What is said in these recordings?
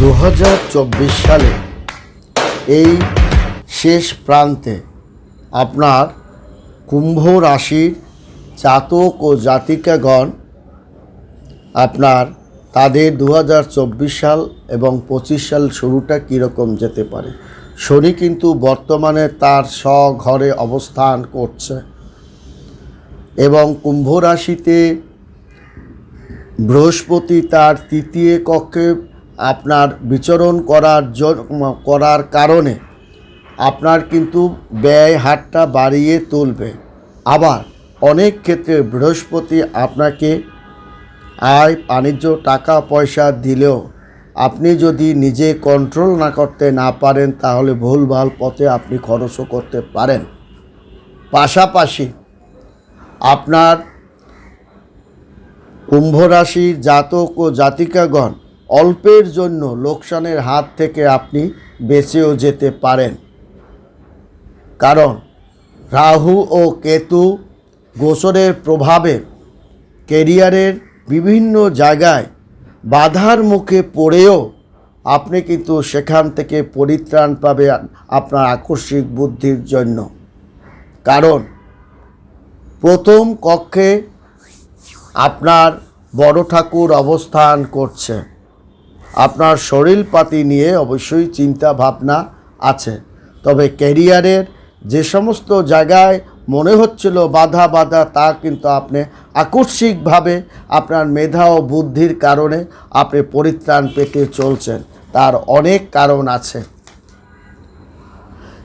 দু হাজার চব্বিশ সালে এই শেষ প্রান্তে আপনার কুম্ভ রাশির জাতক ও জাতিকাগণ আপনার তাদের দু হাজার চব্বিশ সাল এবং পঁচিশ সাল শুরুটা কীরকম যেতে পারে? শনি কিন্তু বর্তমানে তার স্বঘরে অবস্থান করছে এবং কুম্ভ রাশিতে বৃহস্পতি তার তৃতীয় কক্ষে আপনার বিচরণ করার করার কারণে আপনার কিন্তু ব্যয় হারটা বাড়িয়ে তুলবে। আবার অনেক ক্ষেত্রে বৃহস্পতি আপনাকে আয়, বাণিজ্য, টাকা, পয়সা দিলেও আপনি যদি নিজে কন্ট্রোল না করতে না পারেন, তাহলে ভুলভাল পথে আপনি খরচও করতে পারেন। পাশাপাশি আপনার কুম্ভ রাশির জাতক ও জাতিকাগণ অল্পের জন্য লোকসানের হাত থেকে আপনি বেঁচেও যেতে পারেন। কারণ রাহু ও কেতু গোচরের প্রভাবে কেরিয়ারের বিভিন্ন জায়গায় বাধার মুখে পড়েও আপনি কিন্তু সেখান থেকে পরিত্রাণ পাবে আপনার আকস্মিক বুদ্ধির জন্য। কারণ প্রথম কক্ষে আপনার বড় ঠাকুর অবস্থান করছে। আপনার শরীরপাতি নিয়ে অবশ্যই চিন্তা ভাবনা আছে। তবে ক্যারিয়ারের যে সমস্ত জায়গায় মনে হচ্ছিল বাধা বাধা, তা কিন্তু আপনি আকস্মিকভাবে আপনার মেধা ও বুদ্ধির কারণে আপনি পরিত্রাণ পেতে চলছেন। তার অনেক কারণ আছে।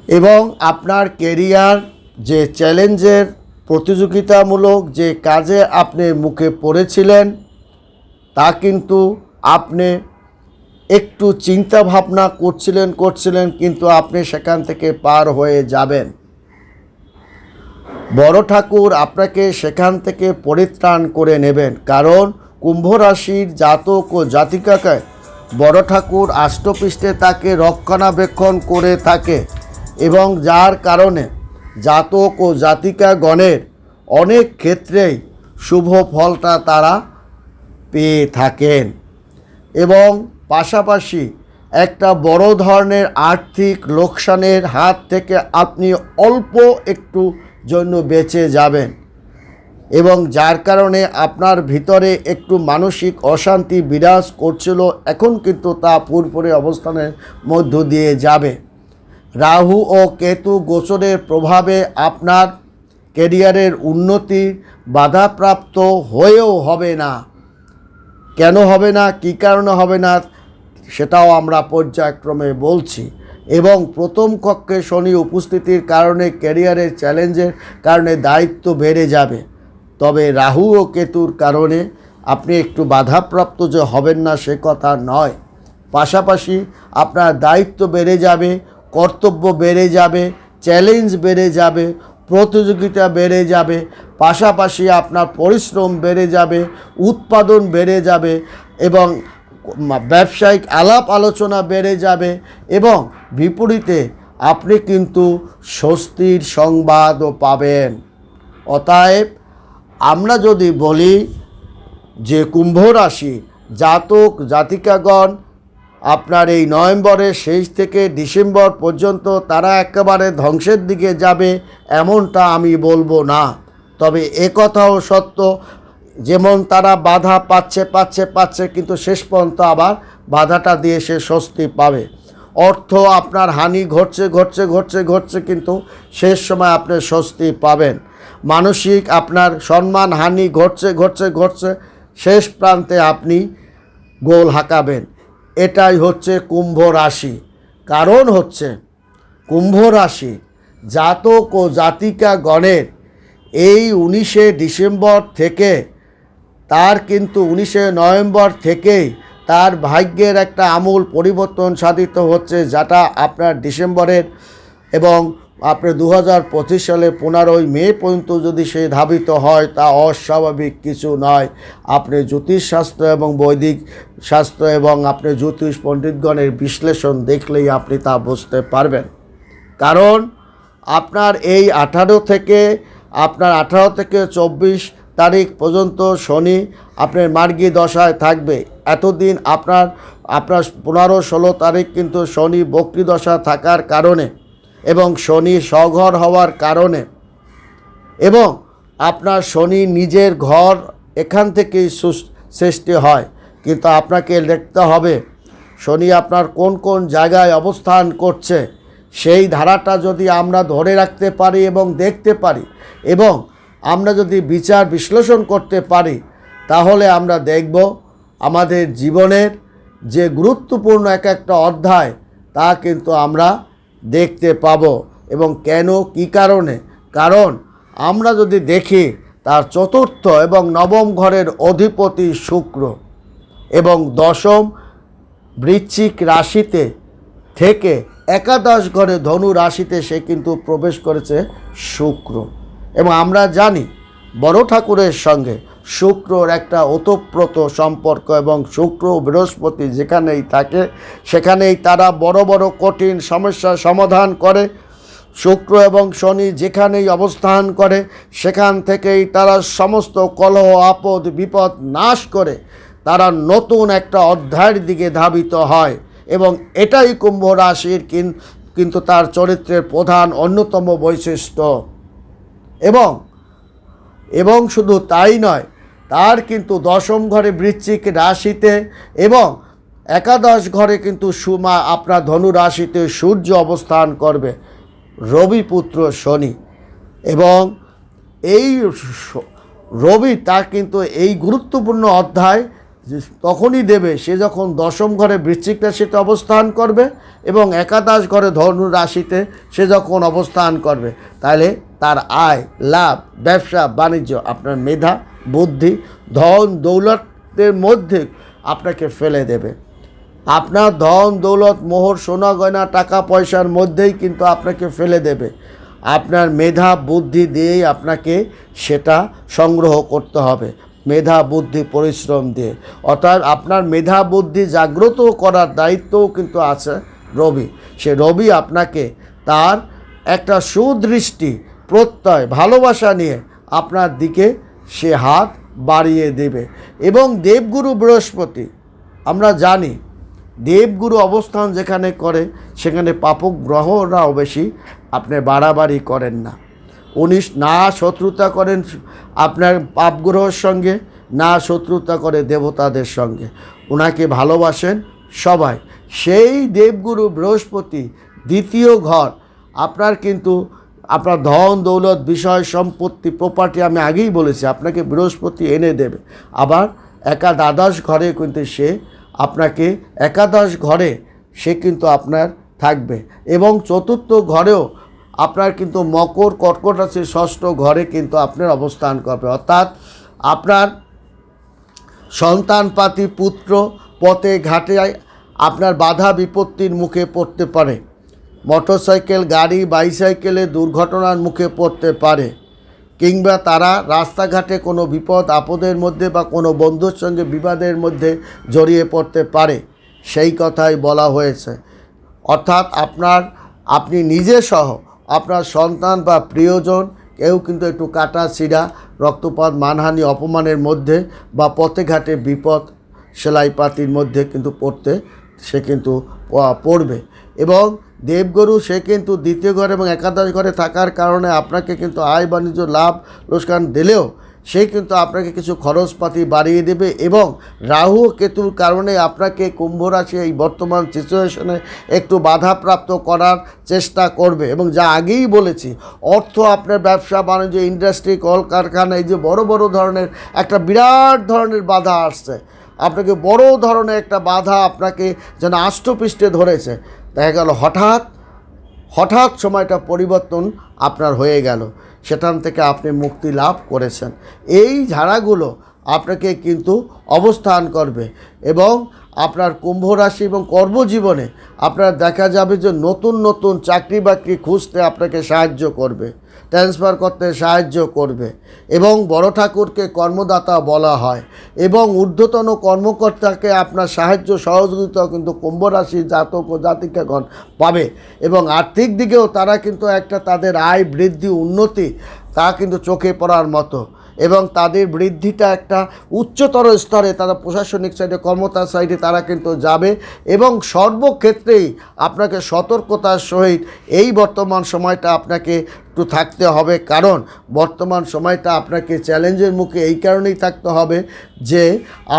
এবং আপনার কেরিয়ার যে চ্যালেঞ্জের প্রতিযোগিতামূলক যে কাজে আপনি মুখে পড়েছিলেন, তা কিন্তু আপনি একটু চিন্তা ভাবনা করছিলেন করছিলেন, কিন্তু আপনি সেখান থেকে পার হয়ে যাবেন। বড় ঠাকুর আপনাকে সেখান থেকে পরিত্রাণ করে নেবেন, কারণ কুম্ভ রাশির জাতক ও জাতিকাকে বড় ঠাকুর আষ্টপৃষ্ঠে তাকে রক্ষণাবেক্ষণ করে থাকে এবং যার কারণে জাতক ও জাতিকাগণের অনেক ক্ষেত্রেই শুভ ফলটা তারা পেয়ে থাকেন এবং পাশাপাশি একটা বড় ধরনের আর্থিক লোকসানের হাত থেকে আপনি অল্প একটু জন্য বেঁচে যাবেন। এবং যার কারণে আপনার ভিতরে একটু মানসিক অশান্তি বিরাজ করছিল, এখন কিন্তু তা পুরপুরে অবস্থানের মধ্য দিয়ে যাবে। রাহু ও কেতু গোচরের প্রভাবে আপনার কেরিয়ারের উন্নতি বাধাপ্রাপ্ত হয়েও হবে না। কেন হবে না? কী কারণে হবে না? সেটাও আমরা পর্যায়ক্রমে বলছি। এবং প্রথম কক্ষে শনি উপস্থিতির কারণে ক্যারিয়ারের চ্যালেঞ্জের কারণে দায়িত্ব বেড়ে যাবে। তবে রাহু ও কেতুর কারণে আপনি একটু বাধাপ্রাপ্ত যে হবেন না সে কথা নয়। পাশাপাশি আপনার দায়িত্ব বেড়ে যাবে, কর্তব্য বেড়ে যাবে, চ্যালেঞ্জ বেড়ে যাবে, প্রতিযোগিতা বেড়ে যাবে, পাশাপাশি আপনার পরিশ্রম বেড়ে যাবে, উৎপাদন বেড়ে যাবে এবং ব্যবসায়িক আলাপ আলোচনা বেড়ে যাবে এবং বিপরীতে আপনি কিন্তু স্বস্তির সংবাদও পাবেন। অতএব আমরা যদি বলি যে কুম্ভ রাশি, জাতক, জাতিকাগণ, আপনার এই নভেম্বরের শেষ থেকে ডিসেম্বর পর্যন্ত তারা একেবারে ধ্বংসের দিকে যাবে, এমনটা আমি বলব না। তবে একথাও সত্য যেমন তারা বাধা পাচ্ছে পাচ্ছে পাচ্ছে, কিন্তু শেষ পর্যন্ত আবার বাধাটা দিয়ে সে স্বস্তি পাবে। অর্থ আপনার হানি ঘটছে ঘটছে ঘটছে ঘটছে, কিন্তু শেষ সময় আপনি স্বস্তি পাবেন। মানসিক আপনার সম্মান, হানি ঘটছে ঘটছে ঘটছে, শেষ প্রান্তে আপনি গোল হাঁকাবেন। এটাই হচ্ছে কুম্ভ রাশি। কারণ হচ্ছে কুম্ভ রাশি জাতক ও জাতিকা গণের এই উনিশে ডিসেম্বর থেকে তার কিন্তু উনিশে নভেম্বর থেকেই তার ভাগ্যের একটা আমূল পরিবর্তন সাধিত হচ্ছে, যেটা আপনার ডিসেম্বরের এবং আপনার দু হাজার পঁচিশ সালে পনেরোই মে পর্যন্ত যদি সে ধাবিত হয়, তা অস্বাভাবিক কিছু নয়। আপনি জ্যোতিষশাস্ত্র এবং বৈদিক শাস্ত্র এবং আপনি জ্যোতিষ পণ্ডিতগণের বিশ্লেষণ দেখলেই আপনি তা বুঝতে পারবেন। কারণ আপনার এই আঠারো থেকে, আপনার আঠারো থেকে চব্বিশ তারিখ পর্যন্ত শনি আপনার মার্গী দশায় থাকবে। এতদিন আপনার আপনার পনেরো ষোলো তারিখ কিন্তু শনি বক্রি দশা থাকার কারণে এবং শনি স্বঘর হওয়ার কারণে এবং আপনার শনি নিজের ঘর এখান থেকেই সৃষ্টি হয়। কিন্তু আপনাকে দেখতে হবে, শনি আপনার কোন কোন জায়গায় অবস্থান করছে, সেই ধারাটা যদি আমরা ধরে রাখতে পারি এবং দেখতে পারি এবং আমরা যদি বিচার বিশ্লেষণ করতে পারি, তাহলে আমরা দেখব আমাদের জীবনের যে গুরুত্বপূর্ণ এক একটা অধ্যায়, তা কিন্তু আমরা দেখতে পাবো এবং কেন, কি কারণে? কারণ আমরা যদি দেখি, তার চতুর্থ এবং নবম ঘরের অধিপতি শুক্র এবং দশম বৃশ্চিক রাশিতে থেকে একাদশ ঘরে ধনু রাশিতে সে কিন্তু প্রবেশ করেছে শুক্র। এবং আমরা জানি বড় ঠাকুরের সঙ্গে শুক্রর একটা ওতপ্রোত সম্পর্ক এবং শুক্র বৃহস্পতি যেখানেই থাকে, সেখানেই তারা বড় বড় কঠিন সমস্যার সমাধান করে। শুক্র এবং শনি যেখানেই অবস্থান করে, সেখান থেকেই তারা সমস্ত কলহ, আপদ, বিপদ নাশ করে, তারা নতুন একটা অধ্যায়ের দিকে ধাবিত হয় এবং এটাই কুম্ভ রাশির কিন- কিন্তু তার চরিত্রের প্রধান অন্যতম বৈশিষ্ট্য। এবং এবং শুধু তাই নয়, তার কিন্তু দশম ঘরে বৃশ্চিক রাশিতে এবং একাদশ ঘরে কিন্তু সুমা আপনার ধনু রাশিতে সূর্য অবস্থান করবে রবিপুত্র শনি। এবং এই রবি তার কিন্তু এই গুরুত্বপূর্ণ অধ্যায় তখনই দেবে, সে যখন দশম ঘরে বৃশ্চিক রাশিতে অবস্থান করবে এবং একাদশ ঘরে ধনু রাশিতে সে যখন অবস্থান করবে। তাহলে তার আয়, লাভ, ব্যবসা, বাণিজ্য, আপনার মেধা, বুদ্ধি, ধন, দৌলতের মধ্যে আপনাকে ফেলে দেবে। আপনার ধন, দৌলত, মোহর, সোনা, গয়না, টাকা, পয়সার মধ্যেই কিন্তু আপনাকে ফেলে দেবে। আপনার মেধা, বুদ্ধি দিয়েই আপনাকে সেটা সংগ্রহ করতে হবে, মেধা, বুদ্ধি, পরিশ্রম দিয়ে। অর্থাৎ আপনার মেধা, বুদ্ধি জাগ্রত করার দায়িত্বও কিন্তু আছে রবি। সে রবি আপনাকে তার একটা সুদৃষ্টি প্রত্যয়, ভালোবাসা নিয়ে আপনার দিকে সে হাত বাড়িয়ে দেবে। এবং দেবগুরু বৃহস্পতি, আমরা জানি দেবগুরু অবস্থান যেখানে করে, সেখানে পাপক গ্রহরাও বেশি আপনি বাড়াবাড়ি করেন না। উনি না শত্রুতা করেন আপনার পাপ গ্রহের সঙ্গে, না শত্রুতা করে দেবতাদের সঙ্গে। ওনাকে ভালোবাসেন সবাই। সেই দেবগুরু বৃহস্পতি, দ্বিতীয় ঘর, আপনার কিন্তু আপনার ধন, দৌলত, বিষয়, সম্পত্তি প্রপার্টি আমি আগেই বলেছি, আপনাকে বৃহস্পতি এনে দেবে। আবার একা দ্বাদশ ঘরে কিন্তু সে আপনাকে একাদশ ঘরে সে কিন্তু আপনার থাকবে। এবং চতুর্থ ঘরেও আপনার কিন্তু মকর, কর্কট রাশির ষষ্ঠ ঘরে কিন্তু আপনার অবস্থান করবে। অর্থাৎ আপনার সন্তানপাতি পুত্র পথে ঘাটে আপনার বাধা, বিপত্তির মুখে পড়তে পারে। মোটরসাইকেল, গাড়ি, বাইসাইকেলে দুর্ঘটনার মুখে পড়তে পারে কিংবা তারা রাস্তাঘাটে কোনো বিপদ, আপদের মধ্যে বা কোনো বন্ধুর সঙ্গে বিবাদের মধ্যে জড়িয়ে পড়তে পারে, সেই কথাই বলা হয়েছে। অর্থাৎ আপনার, আপনি নিজে সহ আপনার সন্তান বা প্রিয়জন, কেউ কিন্তু একটু কাটা ছিঁড়া রক্তপাত, মানহানি, অপমানের মধ্যে বা পথে ঘাটে বিপদ, সেলাইপাতির মধ্যে কিন্তু পড়তে, সে কিন্তু পড়বে। এবং দেবগরু, সে কিন্তু দ্বিতীয় ঘরে এবং একাদশ ঘরে থাকার কারণে আপনাকে কিন্তু আয় বাণিজ্য লাভ, লোকসান দিলেও সে কিন্তু আপনাকে কিছু খরচপাতি বাড়িয়ে দেবে এবং রাহু কেতুর কারণে আপনাকে কুম্ভ রাশি এই বর্তমান সিচুয়েশনে একটু বাধাপ্রাপ্ত করার চেষ্টা করবে। এবং যা আগেই বলেছি, অর্থ আপনার ব্যবসা, বাণিজ্য ইন্ডাস্ট্রি কলকারখানা, এই যে বড় বড় ধরনের একটা বিরাট ধরনের বাধা আসছে। আপনাকে বড় ধরনের একটা বাধা আপনাকে যেন আষ্টপৃষ্ঠে ধরেছে। দেখা গেল হঠাৎ হঠাৎ সময়টা পরিবর্তন আপনার হয়ে গেল। সেখান থেকে আপনি মুক্তি লাভ করেছেন। এই ঝাড়াগুলো আপনাকে কিন্তু অবস্থান করবে এবং আপনার কুম্ভ রাশি এবং কর্মজীবনে আপনার দেখা যাবে যে নতুন নতুন চাকরি বাকরি খুঁজতে আপনাকে সাহায্য করবে ট্রান্সফার করতে সাহায্য করবে এবং বড় ঠাকুরকে কর্মদাতা বলা হয় এবং ঊর্ধ্বতন কর্মকর্তাকে আপনার সাহায্য সহযোগিতা কিন্তু কুম্ভ রাশির জাতক ও জাতিকাগণ পাবে এবং আর্থিক দিকেও তারা কিন্তু একটা তাদের আয় বৃদ্ধি, উন্নতি তা কিন্তু চোখে পড়ার মতো। এবং তাদের বৃদ্ধিটা একটা উচ্চতর স্তরে তারা প্রশাসনিক সাইডে কর্মতার সাইডে তারা কিন্তু যাবে এবং সর্বক্ষেত্রেই আপনাকে সতর্কতার সহিত এই বর্তমান সময়টা আপনাকে একটু থাকতে হবে। কারণ বর্তমান সময়টা আপনাকে চ্যালেঞ্জের মুখে এই কারণেই থাকতে হবে যে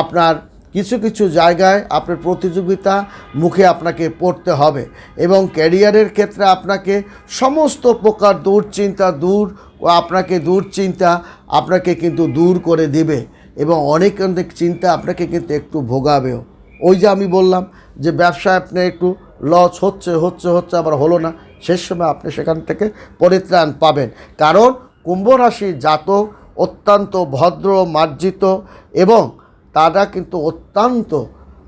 আপনার কিছু কিছু জায়গায় আপনার প্রতিযোগিতা মুখে আপনাকে পড়তে হবে এবং ক্যারিয়ারের ক্ষেত্রে আপনাকে সমস্ত প্রকার দুশ্চিন্তা দূর ও আপনাকে দুশ্চিন্তা আপনাকে কিন্তু দূর করে দিবে এবং অনেক অনেক চিন্তা আপনাকে কিন্তু একটু ভোগাবেও। ওই যে আমি বললাম যে ব্যবসায় আপনি একটু লস হচ্ছে হচ্ছে হচ্ছে আবার হলো না, শেষ সময় আপনি সেখান থেকে পরিত্রাণ পাবেন। কারণ কুম্ভ রাশির জাতক অত্যন্ত ভদ্র, মার্জিত এবং তারা কিন্তু অত্যন্ত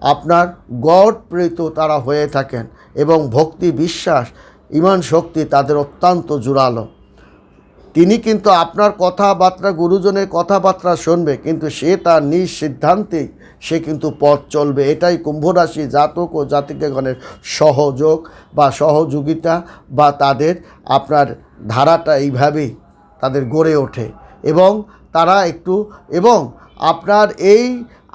আপনার গড প্রেরিত তারা হয়ে থাকেন এবং ভক্তি, বিশ্বাস, ইমান, শক্তি তাদের অত্যন্ত জোরালো তিনি কিন্তু আপনার কথাবার্তা, গুরুজনের কথাবার্তা শুনবে, কিন্তু সে তার নিজ সিদ্ধান্তেই সে কিন্তু পথ চলবে। এটাই কুম্ভরাশি জাতক ও জাতিকাগণের সহযোগ বা সহযোগিতা বা তাদের আপনার ধারাটা এইভাবেই তাদের গড়ে ওঠে। এবং তারা একটু, এবং আপনার এই,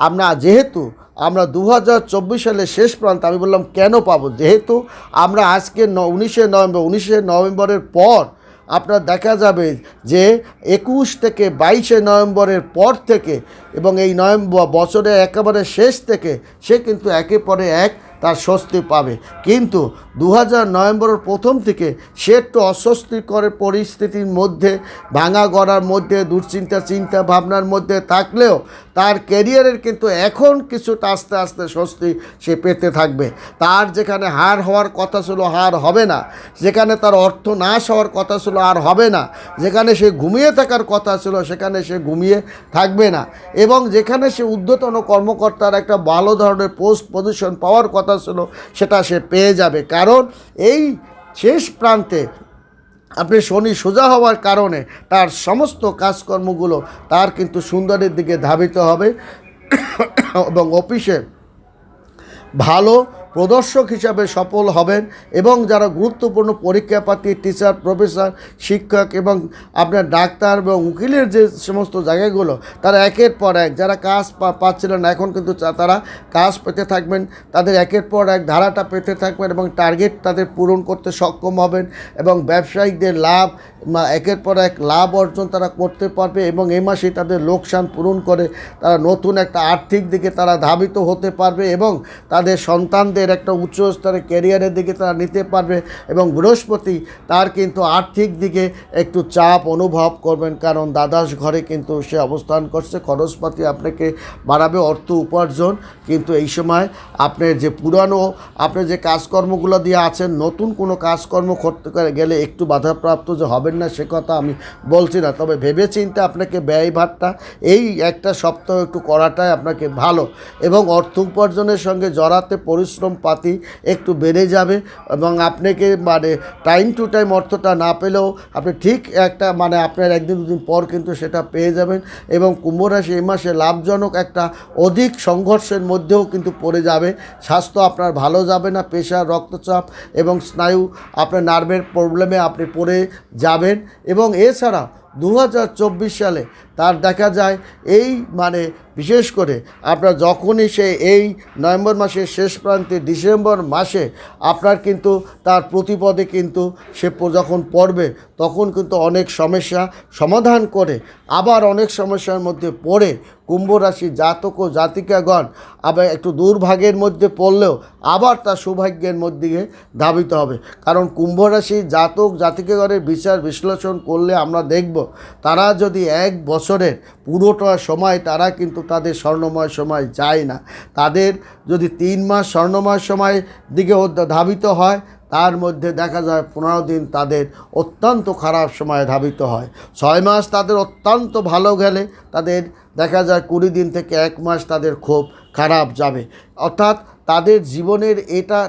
আমরা যেহেতু, আমরা দু হাজার চব্বিশ সালের শেষ প্রান্ত, আমি বললাম কেন পাবো? যেহেতু আমরা আজকে ন, উনিশে নভেম্বর, উনিশে নভেম্বরের পর আপনার দেখা যাবে যে একুশ থেকে বাইশে নভেম্বরের পর থেকে এবং এই নভেম্বর বছরের একেবারে শেষ থেকে সে কিন্তু একে পরে এক তার স্বস্তি পাবে। কিন্তু দু হাজার নভেম্বরের প্রথম থেকে সে একটু অস্বস্তিকর পরিস্থিতির মধ্যে, ভাঙা গড়ার মধ্যে, দুশ্চিন্তা, চিন্তা ভাবনার মধ্যে থাকলেও তার ক্যারিয়ারের কিন্তু এখন কিছুটা আস্তে আস্তে স্বস্তি সে পেতে থাকবে। তার যেখানে হার হওয়ার কথা ছিল হার হবে না, যেখানে তার অর্থ নাশ হওয়ার কথা ছিল আর হবে না, যেখানে সে ঘুমিয়ে থাকার কথা ছিল সেখানে সে ঘুমিয়ে থাকবে না এবং যেখানে সে ঊর্ধ্বতন কর্মকর্তার একটা ভালো ধরনের পোস্ট পজিশন পাওয়ার কথা ছিল সেটা সে পেয়ে যাবে। কারণ এই শেষ প্রান্তে আপনি শনি সোজা হওয়ার কারণে তার সমস্ত কাজকর্মগুলো তার কিন্তু সুন্দরের দিকে ধাবিত হবে এবং অফিসে ভালো প্রদর্শক হিসাবে সফল হবেন এবং যারা গুরুত্বপূর্ণ পরীক্ষাপাতি টিচার প্রফেসর শিক্ষক এবং আপনার ডাক্তার এবং উকিলের যে সমস্ত জায়গাগুলো, তারা একের পর এক, যারা কাজ পাচ্ছিলেন এখন কিন্তু তারা কাজ পেতে থাকবেন, তাদের একের পর এক ধারাটা পেতে থাকবেন এবং টার্গেট তাদের পূরণ করতে সক্ষম হবেন এবং ব্যবসায়িকদের লাভ একের পর এক লাভ অর্জন তারা করতে পারবে এবং এই মাসে তাদের লোকসান পূরণ করে তারা নতুন একটা আর্থিক দিকে তারা ধাবিত হতে পারবে এবং তাদের সন্তানদের একটা উচ্চ স্তরে ক্যারিয়ারের দিকে তারা নিতে পারবে এবং বৃহস্পতি তার কিন্তু আর্থিক দিকে একটু চাপ অনুভব করবেন, কারণ দ্বাদশ ঘরে কিন্তু সে অবস্থান করছে। খরচপাতি আপনাকে বাড়াবে, অর্থ উপার্জন। কিন্তু এই সময় আপনার যে পুরানো, আপনি যে কাজকর্মগুলো দিয়ে আছেন, নতুন কোনো কাজকর্ম করতে গেলে একটু বাধাপ্রাপ্ত যে হবেন না, সে কথা আমি বলছি না। তবে ভেবেচিন্তে আপনাকে ব্যয় ভারটা এই একটা সপ্তাহ একটু করাটাই আপনাকে ভালো এবং অর্থ উপার্জনের সঙ্গে জড়াতে, পরিশ্রম পাতি একটু বেড়ে যাবে এবং আপনাকে মানে টাইম টু টাইম অর্থটা না পেলেও আপনি ঠিক একটা মানে আপনার একদিন দুদিন পর কিন্তু সেটা পেয়ে যাবেন এবং কুম্ভ রাশি এই মাসে লাভজনক একটা অধিক সংঘর্ষের মধ্যেও কিন্তু পড়ে যাবে। স্বাস্থ্য আপনার ভালো যাবে না প্রেশার রক্তচাপ এবং স্নায়ু আপনার নার্ভের প্রবলেমে আপনি পড়ে যাবেন এবং এছাড়া দু হাজার চব্বিশ সালে তার দেখা যায়, এই মানে বিশেষ করে আপনার যখনই সে এই নভেম্বর মাসের শেষ প্রান্তে ডিসেম্বর মাসে আপনার কিন্তু তার প্রতিপদে কিন্তু সে যখন পড়বে, তখন কিন্তু অনেক সমস্যা সমাধান করে। আবার অনেক সমস্যার মধ্যে পড়ে। কুম্ভ রাশি জাতক ও জাতিকাগণ আবার একটু দুর্ভাগ্যের মধ্যে পড়লেও আবার তার সৌভাগ্যের মধ্যে ধাবিত হবে। কারণ কুম্ভ রাশি জাতক জাতিকাগণের বিচার বিশ্লেষণ করলে আমরা দেখব, তারা যদি এক বছরের পুরোটা সময় তারা কিন্তু তাদের স্বর্ণময় সময় যায় না। তাদের যদি তিন মাস স্বর্ণময় সময় দিকে ধাবিত হয়, তার মধ্যে দেখা যায় পনেরো দিন তাদের অত্যন্ত খারাপ সময়ে ধাবিত হয়। ছয় মাস তাদের অত্যন্ত ভালো গেলে তাদের দেখা যায় কুড়ি দিন থেকে এক মাস তাদের খুব খারাপ যাবে। অর্থাৎ তাদের জীবনের এটা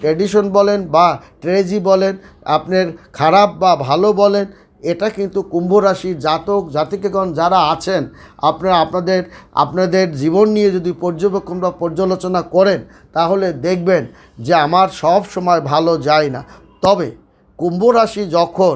ট্র্যাডিশন বলেন বা ট্রেজি বলেন, আপনার খারাপ বা ভালো বলেন এটা কিন্তু কুম্ভ রাশির জাতক, জাতিকেগণ যারা আছেন, আপনারা আপনাদের আপনাদের জীবন নিয়ে যদি পর্যবেক্ষণ বা পর্যালোচনা করেন, তাহলে দেখবেন যে আমার সব সময় ভালো যায় না। তবে কুম্ভ রাশি যখন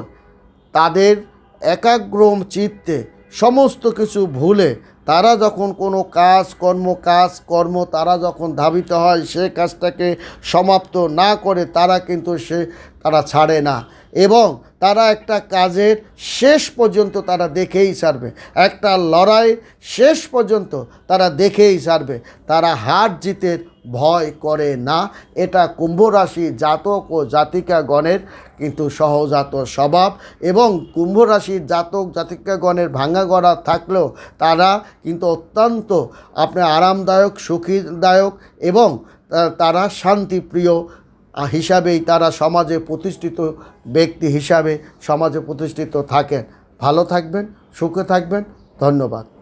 তাদের একাগ্রম চিত্তে সমস্ত কিছু ভুলে তারা যখন কোনো কাজ, কর্ম কাজ, কর্ম তারা যখন ধাবিত হয়, সে কাজটাকে সমাপ্ত না করে তারা কিন্তু সে, তারা ছাড়ে না। এবং তারা একটা কাজের শেষ পর্যন্ত তারা দেখেই ছাড়বে। একটা লড়াই শেষ পর্যন্ত তারা দেখেই ছাড়বে। তারা হার জিতের ভয় করে না। এটা কুম্ভ রাশি জাতক ও জাতিকাগণের কিন্তু সহজাত স্বভাব এবং কুম্ভ রাশির জাতক জাতিকাগণের ভাঙা গড়া থাকলেও তারা কিন্তু অত্যন্ত আপনার আরামদায়ক, সুখীদায়ক এবং তারা শান্তিপ্রিয় হিসাবেই তারা সমাজে প্রতিষ্ঠিত ব্যক্তি হিসাবে সমাজে প্রতিষ্ঠিত থাকেন। ভালো থাকবেন, সুখে থাকবেন। ধন্যবাদ।